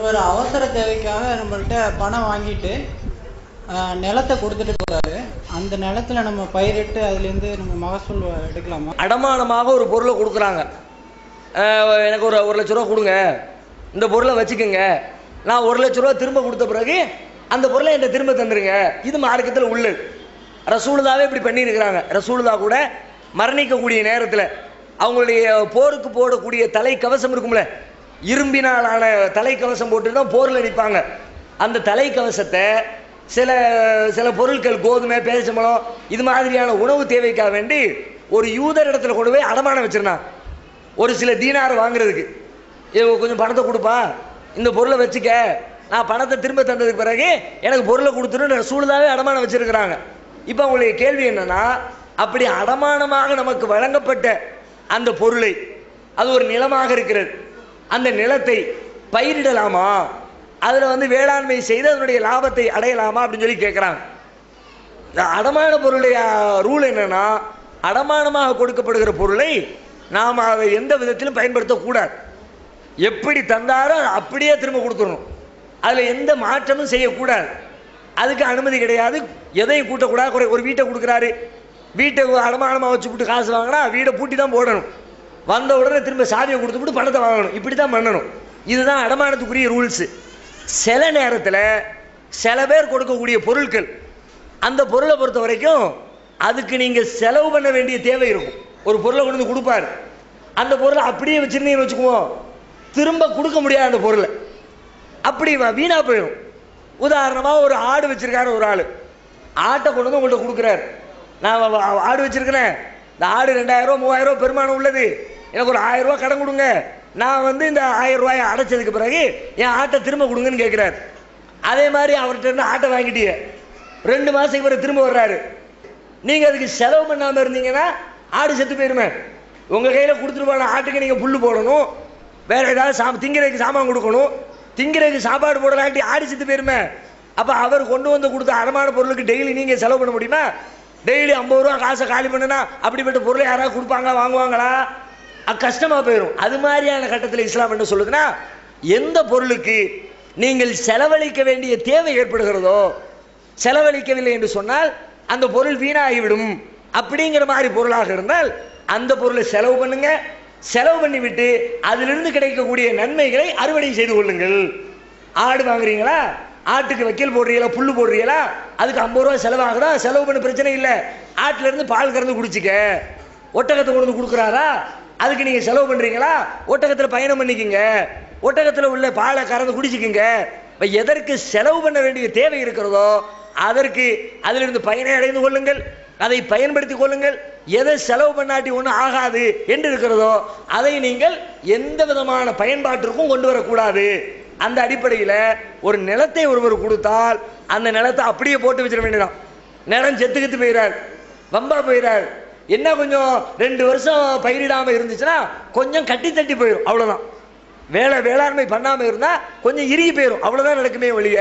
ஒரு அவசர தேவைக்காக நம்மள்கிட்ட பணம் வாங்கிட்டு நிலத்தை கொடுத்துட்டு போறாரு. அந்த நிலத்துல நம்ம பயிரிட்டு அதுலேருந்து நம்ம மகசூல் எடுக்கலாமா? அடமானமாக ஒரு பொருளை கொடுக்குறாங்க. எனக்கு ஒரு ஒரு லட்ச ரூபா கொடுங்க. இந்த பொருளை வச்சுக்கோங்க. நான் ஒரு லட்ச ரூபா திரும்ப கொடுத்த பிறகு அந்த பொருளை என்கிட்ட திரும்ப தந்துருங்க. இது மார்க்கத்தில் உள்ளு ரசூலுதாவே இப்படி பண்ணியிருக்கிறாங்க. ரசூலுதா கூட மரணிக்கக்கூடிய நேரத்தில் அவங்களுடைய போருக்கு போடக்கூடிய தலை கவசம் இருக்கும்ல இரும்பினாலான தலைக்கவசம் போட்டு தான் போரில் நிற்பாங்க அந்த தலைக்கவசத்தை சில சில பொருட்கள் கோதுமை பேரிச்சம்பழம் இது மாதிரியான உணவு தேவைக்காக வேண்டி ஒரு யூதர் இடத்துல கொண்டு போய் அடமானம் வச்சுருந்தான். ஒரு சில தீனார் வாங்குறதுக்கு. இவங்க கொஞ்சம் பணத்தை கொடுப்பா. இந்த பொருளை வச்சுக்க. நான் பணத்தை திரும்ப தந்ததுக்கு பிறகு எனக்கு பொருளை கொடுத்துருன்னு சூழ்நிலாவே அடமானம் வச்சுருக்கிறாங்க. இப்போ அவங்களுடைய கேள்வி என்னென்னா அப்படி அடமானமாக நமக்கு வழங்கப்பட்ட அந்த பொருளை அது ஒரு நிலமாக இருக்கிறது. அந்த நிலத்தை பயிரிடலாமா? அதில் வந்து வேளாண்மை செய்து அதனுடைய லாபத்தை அடையலாமா அப்படின்னு சொல்லி கேட்குறாங்க இந்த அடமான பொருளுடைய ரூல் என்னன்னா அடமானமாக கொடுக்கப்படுகிற பொருளை நாம் அதை எந்த விதத்திலும் பயன்படுத்தக்கூடாது. எப்படி தந்தாரோ அப்படியே திரும்ப கொடுத்துடணும். அதில் எந்த மாற்றமும் செய்யக்கூடாது. அதுக்கு அனுமதி கிடையாது. எதையும் கூட்டக்கூடாது. ஒரு- ஒரு வீட்டை கொடுக்குறாரு. வீட்டை அடமானமாக வச்சு விட்டு காசு வாங்கினா வீடை பூட்டி தான் போடணும். வந்த உடனே திரும்ப சாவியை கொடுத்துட்டு பணத்தை வாங்கணும். இப்படி தான் பண்ணணும். இதுதான் அடமானத்துக்குரிய ரூல்ஸு சில நேரத்தில் சில பேர் கொடுக்கக்கூடிய பொருட்கள் அந்த பொருளை பொறுத்த வரைக்கும் அதுக்கு நீங்கள் செலவு பண்ண வேண்டிய தேவை இருக்கும். ஒரு பொருளை கொண்டு வந்து கொடுப்பாரு. அந்த பொருளை அப்படியே வச்சுருந்தீங்கன்னு வச்சுக்குவோம். திரும்ப கொடுக்க முடியாது அந்த பொருளை. அப்படி வீணாக போயிடும். உதாரணமாக ஒரு ஆடு வச்சுருக்காரு ஒரு ஆள். ஆட்டை கொண்டு வந்து உங்கள்கிட்ட கொடுக்குறாரு. நான் ஆடு வச்சுருக்கிறேன். இந்த ஆடு ரெண்டாயிரம் ரூபா மூவாயிரம் ரூபா பெருமானம் உள்ளது. எனக்கு ஒரு ஆயிரம் ரூபா கடன் கொடுங்க. நான் வந்து இந்த ஆயிரம் ரூபாயை அடைச்சதுக்கு பிறகு என் ஆட்டை திரும்ப கொடுங்கன்னு கேட்குறாரு அதே மாதிரி அவர்கிட்ட இருந்து ஆட்டை வாங்கிட்டீங்க ரெண்டு மாதத்துக்கு பிறகு திரும்ப வர்றாரு. நீங்கள் அதுக்கு செலவு பண்ணாமல் இருந்தீங்கன்னா ஆடு செத்து போயிருமே. உங்கள் கையில் கொடுத்துட்டு போன ஆட்டுக்கு நீங்கள் புல் போடணும். வேற ஏதாவது சா திங்கிறதுக்கு சாமான் கொடுக்கணும். திங்கிறதுக்கு சாப்பாடு போடலாட்டி ஆடு செத்து போயிருமே. அப்போ அவர் கொண்டு வந்து கொடுத்த அடமான பொருளுக்கு டெய்லி நீங்கள் செலவு பண்ண முடியுமா? டெய்லி ஐம்பது ரூபா காசை காலி பண்ணுனா அப்படிப்பட்ட பொருளை யாராவது கொடுப்பாங்க வாங்குவாங்களா? கஷ்டமாக போயிடும் அது மாதிரியான கட்டத்தில் இஸ்லாம் என்ன சொல்லுதுன்னா எந்த பொருளுக்கு நீங்கள் செலவழிக்க வேண்டிய தேவை ஏற்படுகிறதோ செலவழிக்கவில்லை என்று சொன்னால் அந்த பொருள் வீணாகிவிடும். அப்படிங்கிற மாதிரி பொருளாக இருந்தால் அந்த பொருளை செலவு பண்ணுங்க. செலவு பண்ணிவிட்டு அதிலிருந்து கிடைக்கக்கூடிய நன்மைகளை அறுவடை செய்து கொள்ளுங்கள். ஆடு வாங்குறீங்களா? ஆட்டுக்கு வைக்கல் போடுறீங்களா? புல்லு போடுறீங்களா? அதுக்கு ஐம்பது ரூபா செலவாகுதா? செலவு பண்ண பிரச்சனை இல்லை. ஆட்டிலேருந்து பால் கறந்து குடிச்சிக்க. ஒட்டகத்தை கொண்டு வந்து கொடுக்குறாரா? அதுக்கு நீங்கள் செலவு பண்ணுறீங்களா ஒட்டகத்தில் பயணம் பண்ணிக்கோங்க. ஒட்டகத்தில் உள்ள பாலை கறந்து குடிச்சிக்கிங்க. இப்போ எதற்கு செலவு பண்ண வேண்டிய தேவை இருக்கிறதோ அதற்கு அதிலிருந்து பயனை அடைந்து கொள்ளுங்கள். அதை பயன்படுத்திக் கொள்ளுங்கள். எதை செலவு பண்ணாட்டி ஒன்றும் ஆகாது என்று இருக்கிறதோ அதை நீங்கள் எந்த விதமான பயன்பாட்டிற்கும் கொண்டு வரக்கூடாது. அந்த அடிப்படையில் ஒரு நிலத்தை ஒருவர் கொடுத்தால் அந்த நிலத்தை அப்படியே போட்டு வச்சிட வேண்டியதான் நிலம் செத்துக்கிட்டு போயிறார். வம்பா போயிறார். என்ன கொஞ்சம் ரெண்டு வருஷம் பயிரிடாம இருந்துச்சுன்னா கொஞ்சம் கட்டி தட்டி போயிடும் அவ்வளவுதான். வேலை வேளாண்மை பண்ணாம இருந்தா கொஞ்சம் இறுகி போயிடும் அவ்வளவுதான் நடக்குமே ஒழிய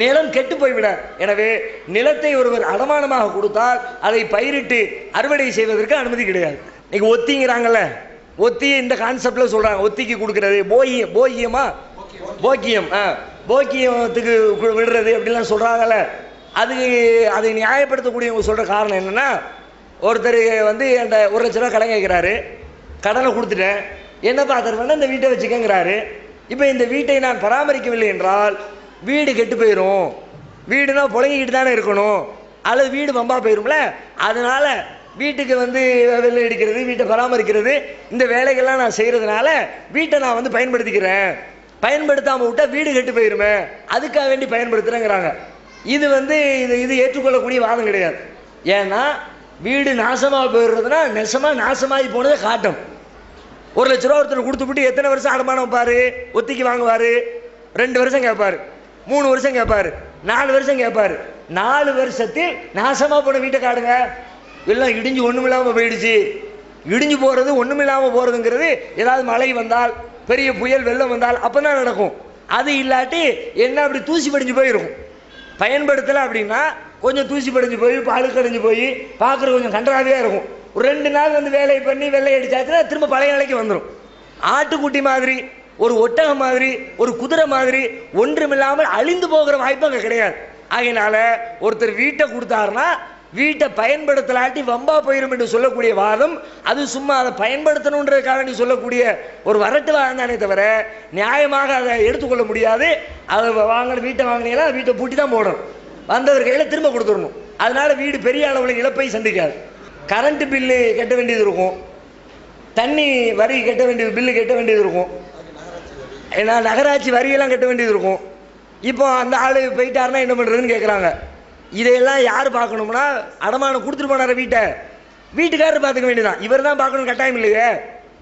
நிலம் கெட்டு போய்விட எனவே நிலத்தை ஒருவர் அடமானமாக கொடுத்தால் அதை பயிரிட்டு அறுவடை செய்வதற்கு அனுமதி கிடையாது. இன்னைக்கு ஒத்திங்கிறாங்கல்ல ஒத்தி இந்த கான்செப்ட்ல சொல்றாங்க ஒத்திக்கு கொடுக்கறது போகிய போகியமா? போக்கியம் ஆ போக்கியத்துக்கு விடுறது அப்படிலாம் சொல்றாங்கல்ல. அது அதை நியாயப்படுத்தக்கூடியவங்க சொல்ற காரணம் என்னன்னா ஒருத்தர் வந்து அந்த ஒரு லட்ச ரூபா கடன் கேட்குறாரு கடனை கொடுத்துட்டேன். என்னப்பா தருவேன்னா இந்த வீட்டை வச்சுக்கங்கிறாரு. இப்போ இந்த வீட்டை நான் பராமரிக்கவில்லை என்றால் வீடு கெட்டு போயிடும் வீடுனா புழங்கிக்கிட்டு தானே இருக்கணும். அல்லது வீடு பம்பா போயிரும்ல? அதனால் வீட்டுக்கு வந்து வெள்ளை அடிக்கிறது வீட்டை பராமரிக்கிறது இந்த வேலைகள்லாம் நான் செய்கிறதுனால வீட்டை நான் வந்து பயன்படுத்திக்கிறேன். பயன்படுத்தாமல் விட்டால் வீடு கெட்டு போயிருமே. அதுக்காக வேண்டி பயன்படுத்துகிறேங்கிறாங்க இது வந்து இது இது ஏற்றுக்கொள்ளக்கூடிய வாதம் கிடையாது. ஏன்னா வீடு நாசமாக போயிடுறதுனா நெசமாக நாசமாகி போனதை காட்டும். ஒரு லட்ச ரூபா ஒருத்தர் கொடுத்துவிட்டு எத்தனை வருஷம் அடமானம் வைப்பார் ஒத்திக்கு வாங்குவார்? ரெண்டு வருஷம் கேட்பார் மூணு வருஷம் கேட்பார் நாலு வருஷம் கேட்பார் நாலு வருஷத்தில் நாசமாக போன வீட்டை காடுங்க. எல்லாம் இடிஞ்சு ஒன்றுமில்லாமல் போயிடுச்சு. இடிஞ்சு போகிறது ஒன்றுமில்லாமல் போகிறதுங்கிறது ஏதாவது மழை வந்தால் பெரிய புயல் வெள்ளம் வந்தால் அப்பதான் நடக்கும். அது இல்லாட்டி என்ன அப்படி தூசி படிஞ்சு போயிருக்கும். பயன்படுத்தலை அப்படின்னா கொஞ்சம் தூசி படிஞ்சு போய் பழுக்கடைஞ்சு போய் பார்க்குற கொஞ்சம் கன்றாவே இருக்கும். ஒரு ரெண்டு நாள் வந்து வேலையை பண்ணி வெள்ளை அடிச்சாச்சுன்னா திரும்ப பழைய நிலைக்கு வந்துடும் ஆட்டுக்குட்டி மாதிரி ஒரு ஒட்டகம் மாதிரி ஒரு குதிரை மாதிரி ஒன்றுமில்லாமல் அழிந்து போகிற வாய்ப்பு அங்கே கிடையாது. ஆகையினால ஒருத்தர் வீட்டை கொடுத்தாருன்னா வீட்டை பயன்படுத்தலாட்டி வம்பா போயிடும் என்று சொல்லக்கூடிய வாதம் அது சும்மா அதை பயன்படுத்தணுன்றதுக்காக நீ சொல்லக்கூடிய ஒரு வரட்டு வாதம் தானே தவிர நியாயமாக அதை எடுத்துக்கொள்ள முடியாது. அதை வாங்கின வீட்டை வாங்கினீங்கன்னா வீட்டை பூட்டி தான் போடணும். வந்தவர் கையில் திரும்ப கொடுத்துடணும். அதனால வீடு பெரிய அளவில் இழப்பை சந்திக்காது. கரண்ட்டு பில்லு கட்ட வேண்டியது இருக்கும். தண்ணி வரி கட்ட வேண்டியது பில்லு கட்ட வேண்டியது இருக்கும். ஏன்னா நகராட்சி வரியெல்லாம் கட்ட வேண்டியது இருக்கும். இப்போ அந்த ஆள் போயிட்டாருன்னா என்ன பண்ணுறதுன்னு கேட்குறாங்க இதையெல்லாம் யார் பார்க்கணும்னா அடமானம் கொடுத்துட்டு போனார வீட்டை. வீட்டுக்காரர் பார்த்துக்க வேண்டியதான் இவர் தான் பார்க்கணும் கட்டாயம் இல்லையே.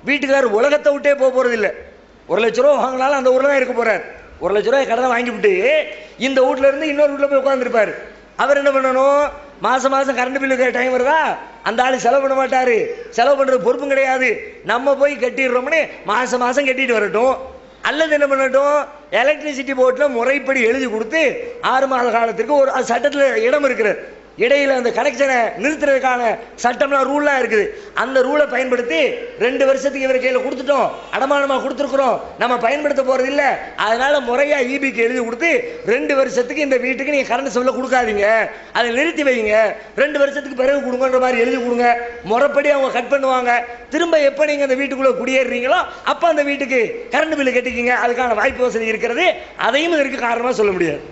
வீட்டுக்காரர் உலகத்தை விட்டே போக போகிறதில்ல ஒரு லட்ச ரூபா வாங்கினாலும் அந்த ஊரில் தான் இருக்க போகிறார் ஒரு லட்ச ரூபாய் கடனை வாங்கிவிட்டு இந்த வீட்ல இருந்து இன்னொரு வீட்டில் போய் உட்காந்துருப்பார் அவர் என்ன பண்ணணும்? மாசம் மாசம் கரண்ட் பில்லு டைம் வருதா? அந்த ஆள் செலவு பண்ண மாட்டாரு. செலவு பண்ணுறது பொறுப்பும் கிடையாது. நம்ம போய் கட்டிடுறோம்னு மாசம் மாசம் கட்டிட்டு வரட்டும். அல்லது என்ன பண்ணட்டும்? எலக்ட்ரிசிட்டி போர்ட்டில் முறைப்படி எழுதி கொடுத்து ஆறு மாத காலத்திற்கு ஒரு சட்டத்தில் இடம் இருக்கிறது. இடையில் அந்த கனெக்ஷனை நிறுத்துறதுக்கான சட்டம்லாம் ரூல்லாம் இருக்குது. அந்த ரூலை பயன்படுத்தி ரெண்டு வருஷத்துக்கு இவர் கையில் கொடுத்துட்டோம். அடமானமாக கொடுத்துருக்குறோம். நம்ம பயன்படுத்த போகிறது இல்லை. அதனால முறையாக இபிக்கு எழுதி கொடுத்து ரெண்டு வருஷத்துக்கு இந்த வீட்டுக்கு நீங்கள் கரண்ட் செல்ல கொடுக்காதீங்க. அதை நிறுத்தி வைங்க. ரெண்டு வருஷத்துக்கு பிறகு கொடுங்கன்ற மாதிரி எழுதி கொடுங்க. முறைப்படி அவங்க கட் பண்ணுவாங்க. திரும்ப எப்போ நீங்கள் அந்த வீட்டுக்குள்ளே குடியேறீங்களோ அப்போ அந்த வீட்டுக்கு கரண்ட் பில்லு கட்டிக்கிங்க. அதுக்கான வாய்ப்பு வசதி இருக்கிறது. அதையும் இதற்கு காரணமாக சொல்ல முடியாது.